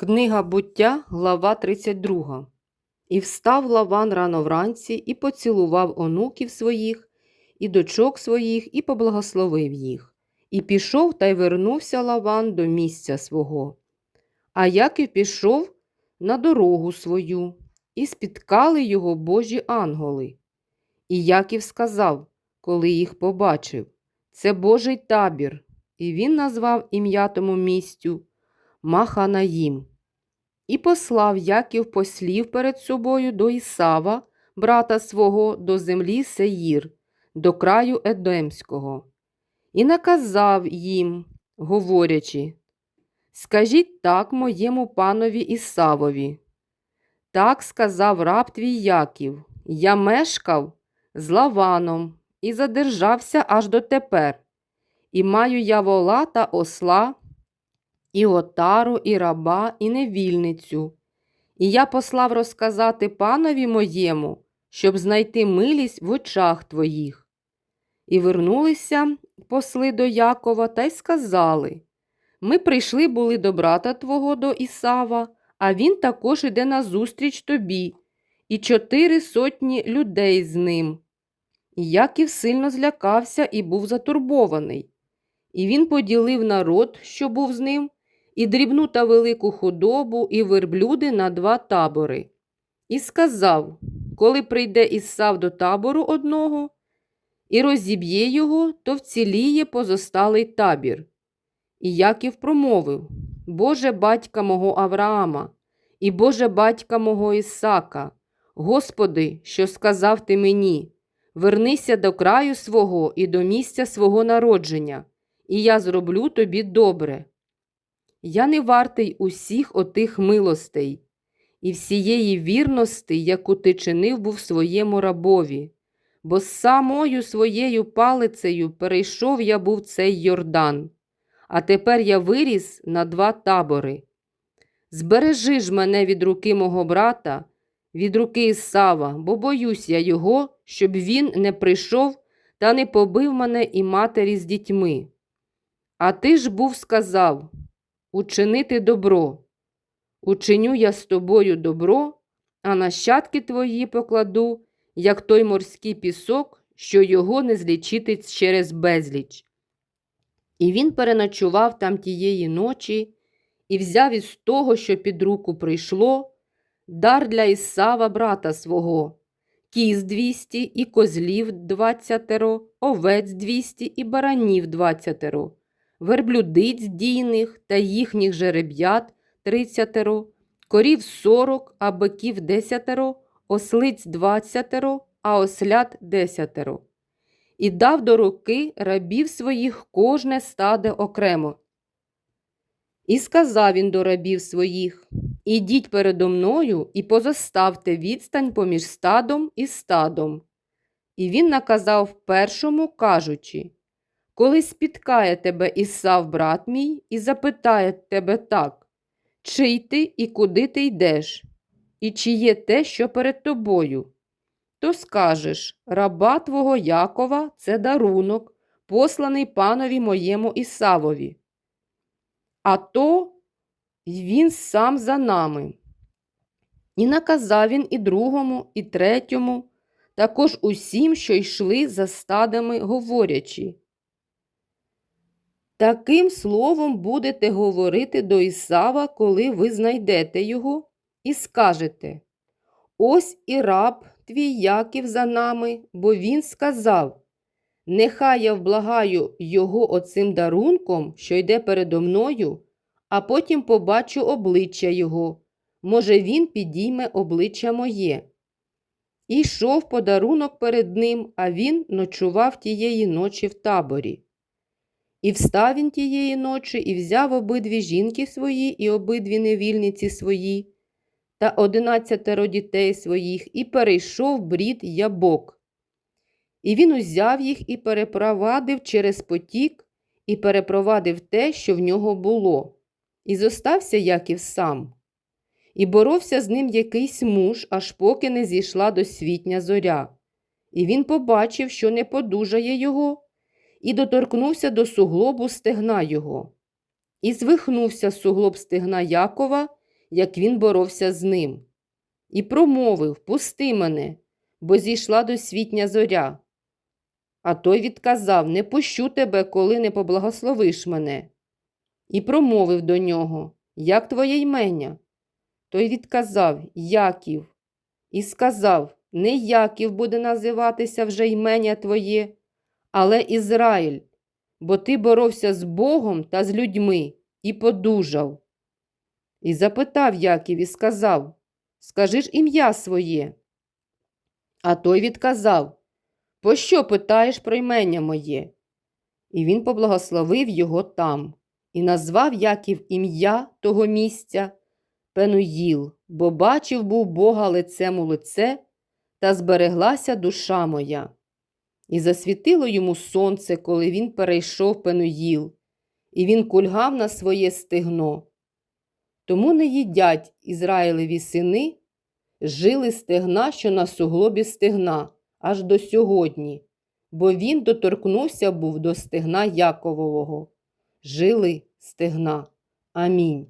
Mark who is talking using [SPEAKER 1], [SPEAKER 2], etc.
[SPEAKER 1] Книга буття, глава 32. І встав Лаван рано вранці, і поцілував онуків своїх, і дочок своїх, і поблагословив їх. І пішов та й вернувся Лаван до місця свого. А Яків пішов на дорогу свою, і спіткали його божі анголи. І Яків сказав, коли їх побачив, це Божий табір, і він назвав ім'я тому місцю Маханаїм. І послав Яків послів перед собою до Ісава, брата свого, до землі Сеїр, до краю Едемського, і наказав їм, говорячи: Скажіть так моєму панові Ісавові. Так сказав раб твій Яків, я мешкав з Лаваном і задержався аж дотепер. І маю я вола та осла, і отару, і раба, і невільницю. І я послав розказати панові моєму, щоб знайти милість в очах твоїх. І вернулися посли до Якова та й сказали Ми прийшли були до брата твого до Ісава, а він також іде назустріч тобі, і чотири сотні людей з ним. І Яків сильно злякався і був затурбований. І він поділив народ, що був з ним, і дрібну та велику худобу, і верблюди на два табори. І сказав, коли прийде Ісав до табору одного, і розіб'є його, то вціліє позосталий табір. І Яків промовив Боже батька мого Авраама, і Боже батька мого Ісака, Господи, що сказав ти мені, вернися до краю свого і до місця свого народження, і я зроблю тобі добре. Я не вартий усіх отих милостей і всієї вірності, яку ти чинив був своєму рабові, бо з самою своєю палицею перейшов я був цей Йордан, а тепер я виріс на два табори. Збережи ж мене від руки мого брата, від руки Ісава, бо боюсь я його, щоб він не прийшов та не побив мене і матері з дітьми. А ти ж був сказав учинити добро. Учиню я з тобою добро, а нащадки твої покладу, як той морський пісок, що його не злічити через безліч. І він переночував там тієї ночі і взяв із того, що під руку прийшло, дар для Ісава, брата свого, кіз двісті, і козлів двадцятеро, овець двісті і баранів двадцятеро верблюдиць дійних та їхніх жереб'ят тридцятеро, корів сорок, а биків десятеро, ослиць двадцятеро, а ослят десятеро. І дав до руки рабів своїх кожне стаде окремо. І сказав він до рабів своїх Ідіть передо мною і позоставте відстань поміж стадом і стадом. І він наказав першому, кажучи коли спіткає тебе Ісав, брат мій, і запитає тебе так, чий ти і куди ти йдеш, і чи є те, що перед тобою, то скажеш раба твого Якова це дарунок, посланий панові моєму Ісавові. А то він сам за нами. І наказав він і другому, і третьому, також усім, що йшли за стадами, говорячи. Таким словом будете говорити до Ісава, коли ви знайдете його, і скажете Ось і раб твій Яків за нами, бо він сказав Нехай я вблагаю його оцим дарунком, що йде передо мною, а потім побачу обличчя його. Може, він підійме обличчя моє. І йшов подарунок перед ним, а він ночував тієї ночі в таборі. І встав він тієї ночі і взяв обидві жінки свої і обидві невільниці свої та одинадцятеро дітей своїх, і перейшов брід ябок. І він узяв їх і перепровадив через потік, і перепровадив те, що в нього було, і зостався Яків сам. І боровся з ним якийсь муж, аж поки не зійшла досвітня зоря. І він побачив, що не подужає його і доторкнувся до суглобу стегна його. І звихнувся суглоб стегна Якова, як він боровся з ним. І промовив Пусти мене, бо зійшла досвітня зоря. А той відказав Не пущу тебе, коли не поблагословиш мене. І промовив до нього Як твоє ймення? Той відказав Яків. І сказав Не Яків буде називатися вже ймення твоє, але Ізраїль, бо ти боровся з Богом та з людьми і подужав. І запитав Яків і сказав Скажи ж ім'я своє. А той відказав Пощо питаєш про ймення моє? І він поблагословив його там, і назвав Яків ім'я того місця Пенуїл, бо бачив був Бога лицем у лице, та збереглася душа моя. І засвітило йому сонце, коли він перейшов Пенуїл, і він кульгав на своє стегно. Тому не їдять Ізраїлеві сини, жили стегна, що на суглобі стегна, аж до сьогодні, бо він доторкнувся був до стегна Яковового. Жили стегна. Амінь.